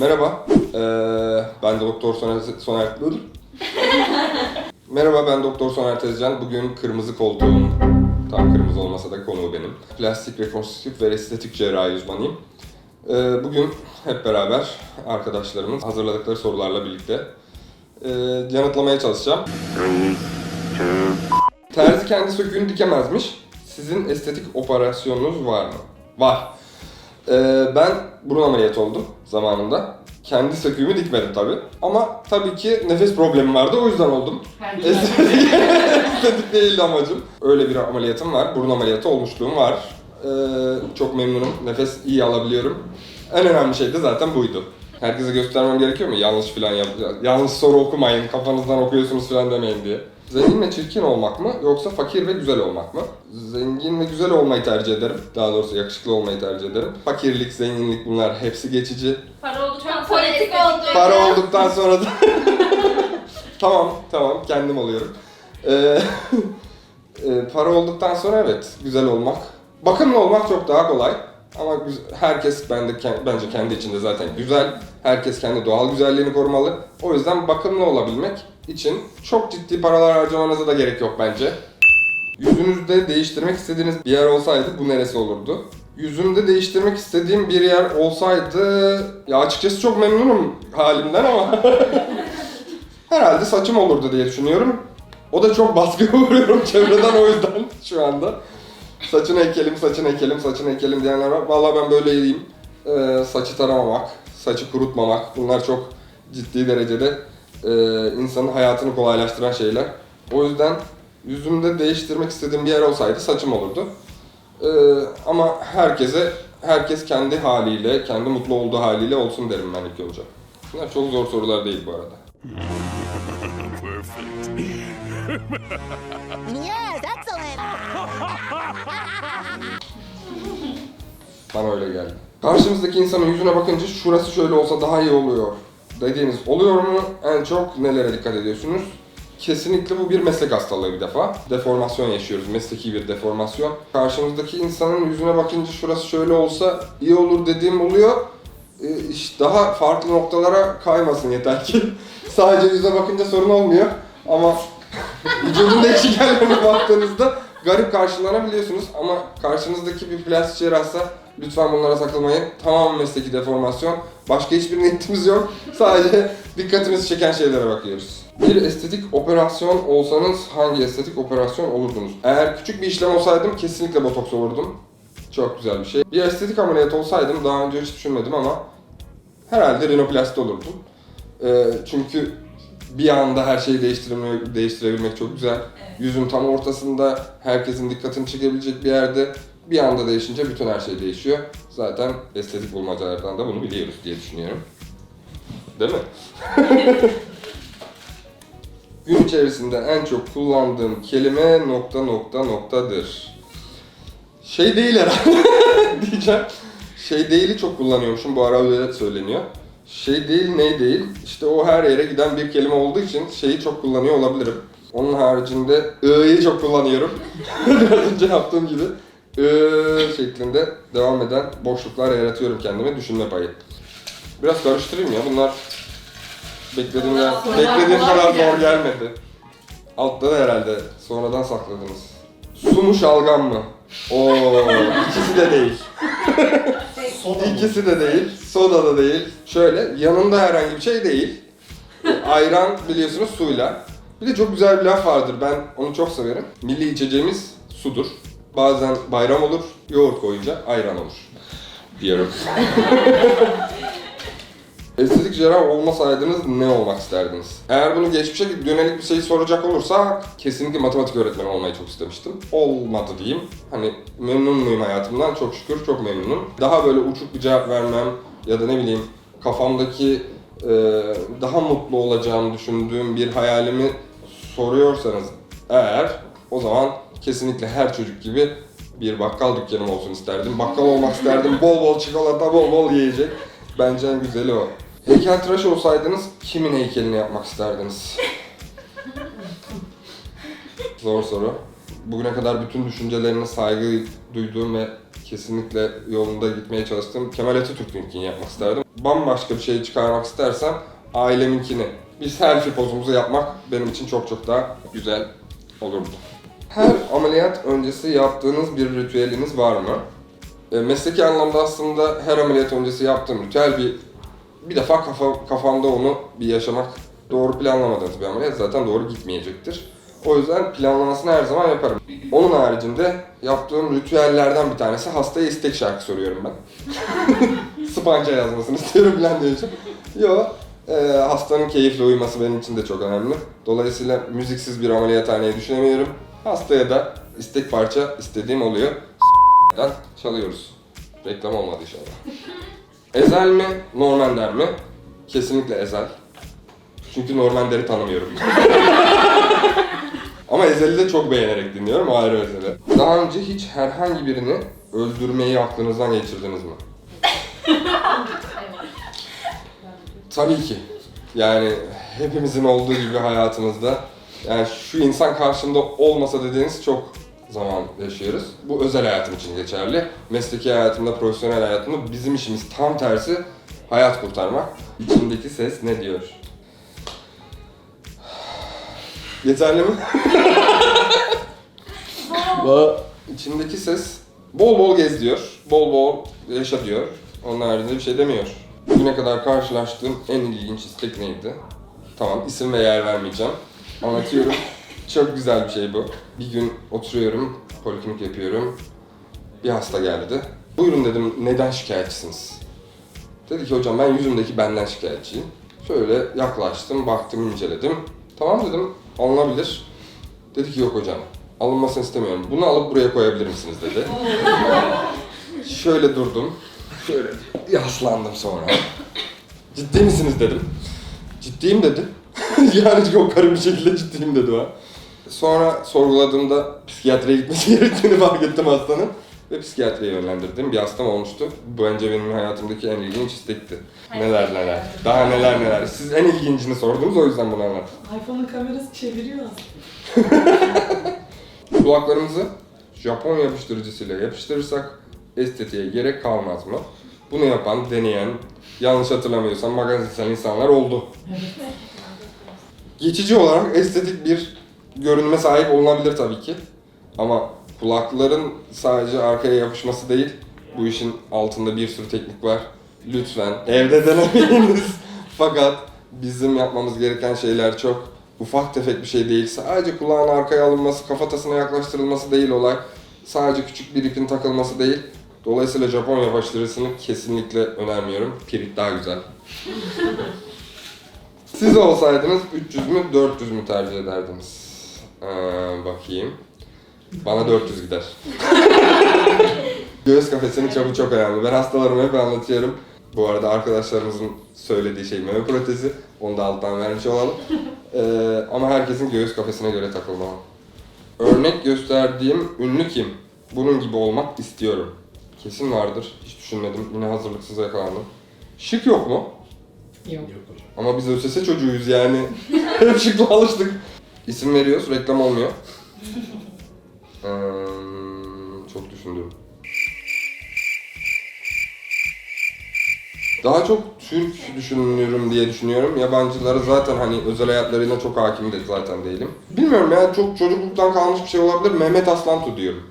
Merhaba, ee, ben Doktor Soner, Soner... Merhaba, ben Doktor Soner Tezcan. Bugün kırmızı koltuğum, tam kırmızı olmasa da konuğu benim. Plastik rekonstrüktif ve estetik cerrahi uzmanıyım. Ee, bugün hep beraber arkadaşlarımın hazırladıkları sorularla birlikte ee, yanıtlamaya çalışacağım. Terzi kendi söküğünü dikemezmiş. Sizin estetik operasyonunuz var mı? Var. Ee, ben burun ameliyatı oldum zamanında. Kendi söküğümü dikmedim tabi. Ama tabii ki nefes problemi vardı o yüzden oldum. Estetik, estetik değildi amacım. Öyle bir ameliyatım var. Burun ameliyatı olmuşluğum var. Ee, çok memnunum. Nefes iyi alabiliyorum. En önemli şey de zaten buydu. Herkese göstermem gerekiyor mu? Yanlış falan yap. Yanlış soru okumayın, kafanızdan okuyorsunuz falan demeyin diye. Zengin ve çirkin olmak mı yoksa fakir ve güzel olmak mı? Zengin ve güzel olmayı tercih ederim. Daha doğrusu yakışıklı olmayı tercih ederim. Fakirlik, zenginlik bunlar hepsi geçici. Para olduktan Çok sonra politik estetik oldu. Para olduktan sonra da... tamam, tamam kendim oluyorum. Ee, e, para olduktan sonra evet, güzel olmak. Bakımlı olmak çok daha kolay. Ama güz- herkes bende ke- bence kendi içinde zaten güzel. Herkes kendi doğal güzelliğini korumalı. O yüzden bakımlı olabilmek için çok ciddi paralar harcamanıza da gerek yok bence. Yüzünüzde değiştirmek istediğiniz bir yer olsaydı bu neresi olurdu? Yüzümde değiştirmek istediğim bir yer olsaydı ya açıkçası çok memnunum halimden ama herhalde saçım olurdu diye düşünüyorum. O da çok baskı uğruyorum çevreden o yüzden şu anda. Saçını ekelim, saçını ekelim, saçını ekelim diyenler var. Vallahi ben böyle iyiyim. Ee, saçı taramamak, saçı kurutmamak bunlar çok ciddi derecede e, insanın hayatını kolaylaştıran şeyler. O yüzden yüzümde değiştirmek istediğim bir yer olsaydı saçım olurdu. Ee, ama herkese, herkes kendi haliyle, kendi mutlu olduğu haliyle olsun derim ben ilk önce. Bunlar çok zor sorular değil bu arada. Yes, excellent. Bana öyle geldi. Karşımızdaki insanın yüzüne bakınca şurası şöyle olsa daha iyi oluyor dediğiniz oluyor mu? En çok nelere dikkat ediyorsunuz? Kesinlikle bu bir meslek hastalığı bir defa. Deformasyon yaşıyoruz, mesleki bir deformasyon. Karşımızdaki insanın yüzüne bakınca şurası şöyle olsa iyi olur dediğim oluyor. Ee, daha farklı noktalara kaymasın yeter ki. Sadece yüze bakınca sorun olmuyor ama vücudun değişik yerlerine baktığınızda garip karşılanabiliyorsunuz ama karşınızdaki bir plastik cerrahsa lütfen bunlara takılmayın. Tamamen mesleki deformasyon. Başka hiçbir niyetimiz yok. Sadece dikkatimizi çeken şeylere bakıyoruz. Bir estetik operasyon olsanız hangi estetik operasyon olurdunuz? Eğer küçük bir işlem olsaydım kesinlikle botoks olurdum. Çok güzel bir şey. Bir estetik ameliyat olsaydım daha önce hiç düşünmedim ama herhalde rinoplasti olurdum. Ee, çünkü bir anda her şeyi değiştirmek, değiştirebilmek çok güzel. Yüzün tam ortasında herkesin dikkatini çekebilecek bir yerde bir anda değişince bütün her şey değişiyor. Zaten estetik bulmacalardan da bunu biliyoruz diye düşünüyorum. Değil mi? Gün içerisinde en çok kullandığım kelime nokta nokta noktadır. Şey değil herhalde diyeceğim. Şey değil'i çok kullanıyormuşum bu ara öyle söyleniyor. Şey değil ne değil işte o her yere giden bir kelime olduğu için şeyi çok kullanıyor olabilirim. Onun haricinde ı'yı çok kullanıyorum. Biraz önce yaptığım gibi ı şeklinde devam eden boşluklar yaratıyorum kendime düşünme payı. Biraz karıştırayım ya bunlar beklediğimden, Sorular beklediğim kadar zor gelmedi. Altta da herhalde sonradan sakladınız. Su mu şalgam mı? Oo, ikisi de değil. İkisi de değil. Soda da değil. Şöyle yanında herhangi bir şey değil. Ayran biliyorsunuz suyla. Bir de çok güzel bir laf vardır. Ben onu çok severim. Milli içeceğimiz sudur. Bazen bayram olur, yoğurt koyunca ayran olur. Diyorum. Estetik cerrah olmasaydınız ne olmak isterdiniz? Eğer bunu geçmişe dönelik bir şey soracak olursa kesinlikle matematik öğretmeni olmayı çok istemiştim. Olmadı diyeyim. Hani memnun muyum hayatımdan? Çok şükür çok memnunum. Daha böyle uçuk bir cevap vermem ya da ne bileyim kafamdaki e, daha mutlu olacağımı düşündüğüm bir hayalimi soruyorsanız eğer o zaman kesinlikle her çocuk gibi bir bakkal dükkanım olsun isterdim. Bakkal olmak isterdim. Bol bol çikolata, bol bol yiyecek. Bence en güzeli o. Heykeltıraş olsaydınız kimin heykelini yapmak isterdiniz? Zor soru. Bugüne kadar bütün düşüncelerine saygı duyduğum ve kesinlikle yolunda gitmeye çalıştığım Kemal Atatürk'ünkini yapmak isterdim. Bambaşka bir şey çıkarmak istersem aileminkini, bir selfie pozumuzu yapmak benim için çok çok daha güzel olurdu. Her ameliyat öncesi yaptığınız bir ritüeliniz var mı? E, mesleki anlamda aslında her ameliyat öncesi yaptığım ritüel bir bir defa kafa, kafamda onu bir yaşamak doğru planlamadığınız bir ameliyat zaten doğru gitmeyecektir. O yüzden planlamasını her zaman yaparım. Onun haricinde yaptığım ritüellerden bir tanesi hastaya istek şarkı soruyorum ben. Spanca yazmasını istiyorum diye. Yo, e, hastanın keyifle uyuması benim için de çok önemli. Dolayısıyla müziksiz bir ameliyathaneyi düşünemiyorum. Hastaya da istek parça istediğim oluyor. Çalıyoruz. Reklam olmadı inşallah. Ezel mi, Normender mi? Kesinlikle Ezel. Çünkü Normander'i tanımıyorum. Ama Ezel'i de çok beğenerek dinliyorum, o ayrı mesele. Daha önce hiç herhangi birini öldürmeyi aklınızdan geçirdiniz mi? Tabii ki. Yani hepimizin olduğu gibi hayatımızda yani şu insan karşımda olmasa dediğiniz çok zaman yaşıyoruz. Bu özel hayatım için geçerli. Mesleki hayatımda, profesyonel hayatımda bizim işimiz tam tersi hayat kurtarmak. İçindeki ses ne diyor? Yeterli mi? Bu içindeki ses bol bol gez diyor, bol bol yaşa diyor. Onun haricinde bir şey demiyor. Bugüne kadar karşılaştığım en ilginç istek neydi? Tamam, isim ve yer vermeyeceğim. Anlatıyorum. Çok güzel bir şey bu. Bir gün oturuyorum, poliklinik yapıyorum. Bir hasta geldi. Buyurun dedim, neden şikayetçisiniz? Dedi ki hocam ben yüzümdeki benden şikayetçiyim. Şöyle yaklaştım, baktım, inceledim. Tamam dedim, alınabilir. Dedi ki yok hocam, alınmasını istemiyorum. Bunu alıp buraya koyabilir misiniz dedi. Şöyle durdum. Şöyle yaslandım sonra. Ciddi misiniz dedim. Ciddiyim dedi. yani çok garip bir şekilde ciddiyim dedi o. Sonra sorguladığımda psikiyatriye gitmesi gerektiğini fark ettim hastanın. Ve psikiyatriye yönlendirdim. Bir hastam olmuştu. Bu bence benim hayatımdaki en ilginç istekti. Neler neler. Daha neler neler. Siz en ilgincini sordunuz o yüzden bunu anlattım. iPhone'un kamerası çeviriyor aslında. Kulaklarımızı Japon yapıştırıcısıyla yapıştırırsak estetiğe gerek kalmaz mı? Bunu yapan, deneyen, yanlış hatırlamıyorsam magazinsel insanlar oldu. Geçici olarak estetik bir görünme sahip olunabilir tabii ki. Ama kulakların sadece arkaya yapışması değil, bu işin altında bir sürü teknik var. Lütfen evde denemeyiniz. Fakat bizim yapmamız gereken şeyler çok ufak tefek bir şey değil. Sadece kulağın arkaya alınması, kafatasına yaklaştırılması değil olay. Sadece küçük bir ipin takılması değil. Dolayısıyla Japon yapıştırıcısını kesinlikle önermiyorum. Pirit daha güzel. Siz olsaydınız 300 mü 400 mü tercih ederdiniz? Ee, bakayım. Bana 400 gider. Göğüs kafesinin çabuk çok önemli. Ben hastalarıma hep anlatıyorum. Bu arada arkadaşlarımızın söylediği şey meme protezi. Onu da alttan vermiş olalım. Ee, ama herkesin göğüs kafesine göre takılmalı. Örnek gösterdiğim ünlü kim? Bunun gibi olmak istiyorum. Kesin vardır. Hiç düşünmedim. Yine hazırlıksız yakalandım. Şık yok mu? Yok. Ama biz ÖSS çocuğuyuz yani. Hep şıkla alıştık. İsim veriyoruz, reklam olmuyor. Çok düşündüm. Daha çok Türk düşünüyorum diye düşünüyorum. Yabancıları zaten hani özel hayatlarına çok hakim de zaten değilim. Bilmiyorum ya çok çocukluktan kalmış bir şey olabilir. Mehmet Aslantu diyorum.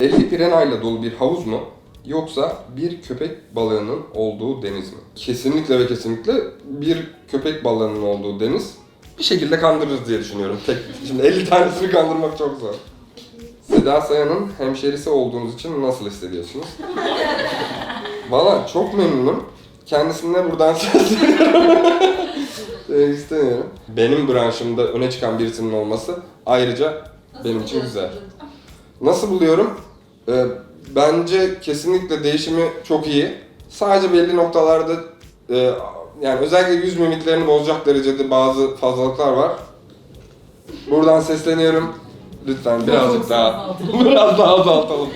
Evet. 50 piranayla dolu bir havuz mu? Yoksa bir köpek balığının olduğu deniz mi? Kesinlikle ve kesinlikle bir köpek balığının olduğu deniz. Bir şekilde kandırırız diye düşünüyorum. Tek, şimdi 50 tanesini kandırmak çok zor. Seda Sayan'ın hemşerisi olduğunuz için nasıl hissediyorsunuz? Valla çok memnunum. Kendisine buradan sesleniyorum. Demek istemiyorum. Benim branşımda öne çıkan birisinin olması ayrıca benim için güzel. Nasıl buluyorum? Ee, bence kesinlikle değişimi çok iyi. Sadece belli noktalarda e, yani özellikle yüz mimiklerini bozacak derecede bazı fazlalıklar var. Buradan sesleniyorum. Lütfen birazcık daha biraz daha azaltalım.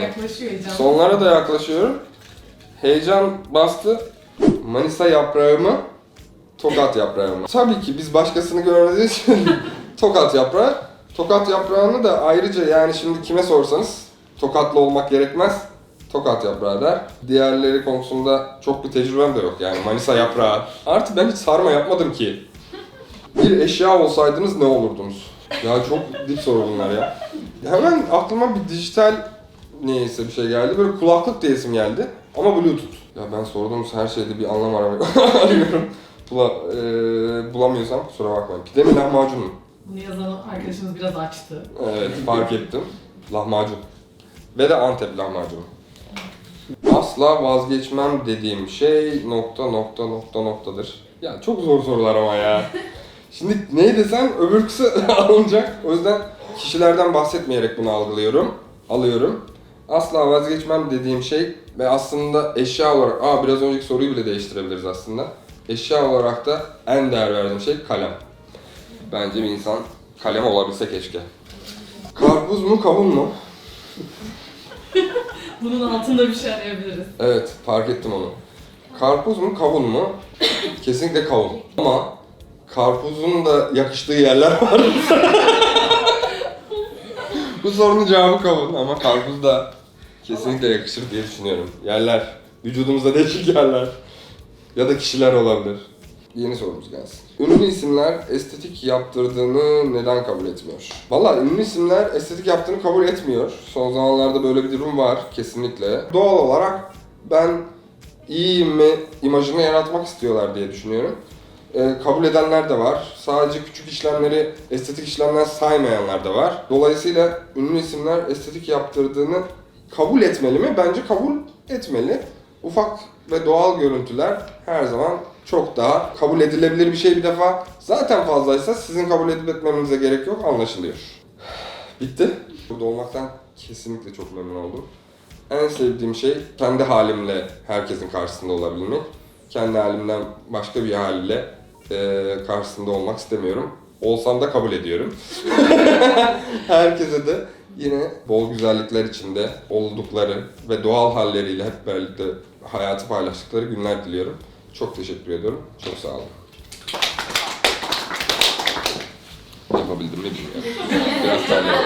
Yaklaşıyor heyecan. Sonlara da yaklaşıyorum. Heyecan bastı. Manisa yaprağı mı? Tokat yaprağı mı? Tabii ki biz başkasını görmediğimiz için Tokat yaprağı. Tokat yaprağını da ayrıca yani şimdi kime sorsanız tokatlı olmak gerekmez. Tokat yaprağı der. Diğerleri konusunda çok bir tecrübem de yok yani Manisa yaprağı. Artı ben hiç sarma yapmadım ki. Bir eşya olsaydınız ne olurdunuz? Ya çok dip soru bunlar ya. Hemen aklıma bir dijital neyse bir şey geldi. Böyle kulaklık diyesim geldi. Ama Bluetooth. Ya ben sorduğunuz her şeyde bir anlam arıyorum. Bula, eee, bulamıyorsam kusura bakmayın. Pide mi lahmacun mu? Bunu yazan arkadaşımız biraz açtı. Evet fark ettim. Lahmacun. Ve de Antep lahmacunu. Asla vazgeçmem dediğim şey nokta nokta nokta noktadır. Ya çok zor sorular ama ya. Şimdi ne desem öbür kısa alınacak. O yüzden kişilerden bahsetmeyerek bunu algılıyorum. Alıyorum. Asla vazgeçmem dediğim şey ve aslında eşya olarak, aa biraz önceki soruyu bile değiştirebiliriz aslında. Eşya olarak da en değer verdiğim şey kalem. Bence bir insan kalem olabilse keşke. Karpuz mu kavun mu? Bunun altında bir şey arayabiliriz. Evet fark ettim onu. Karpuz mu kavun mu? Kesinlikle kavun. Ama karpuzun da yakıştığı yerler var. Bu sorunun cevabı kavun ama karpuz da kesinlikle yakışır diye düşünüyorum. Yerler. Vücudumuzda değişik yerler. Ya da kişiler olabilir. Yeni sorumuz gelsin. Ünlü isimler estetik yaptırdığını neden kabul etmiyor? Valla ünlü isimler estetik yaptığını kabul etmiyor. Son zamanlarda böyle bir durum var kesinlikle. Doğal olarak ben iyi mi imajını yaratmak istiyorlar diye düşünüyorum. Ee, kabul edenler de var. Sadece küçük işlemleri estetik işlemden saymayanlar da var. Dolayısıyla ünlü isimler estetik yaptırdığını kabul etmeli mi? Bence kabul etmeli. Ufak ve doğal görüntüler her zaman çok daha kabul edilebilir bir şey bir defa. Zaten fazlaysa sizin kabul edip etmemenize gerek yok anlaşılıyor. Bitti. Burada olmaktan kesinlikle çok memnun oldum. En sevdiğim şey kendi halimle herkesin karşısında olabilmek. Kendi halimden başka bir haliyle eee, karşısında olmak istemiyorum. Olsam da kabul ediyorum. Herkese de yine bol güzellikler içinde oldukları ve doğal halleriyle hep birlikte hayatı paylaştıkları günler diliyorum. Çok teşekkür ediyorum. Çok sağ olun. Yapabildim mi bilmiyorum. Biraz terledim.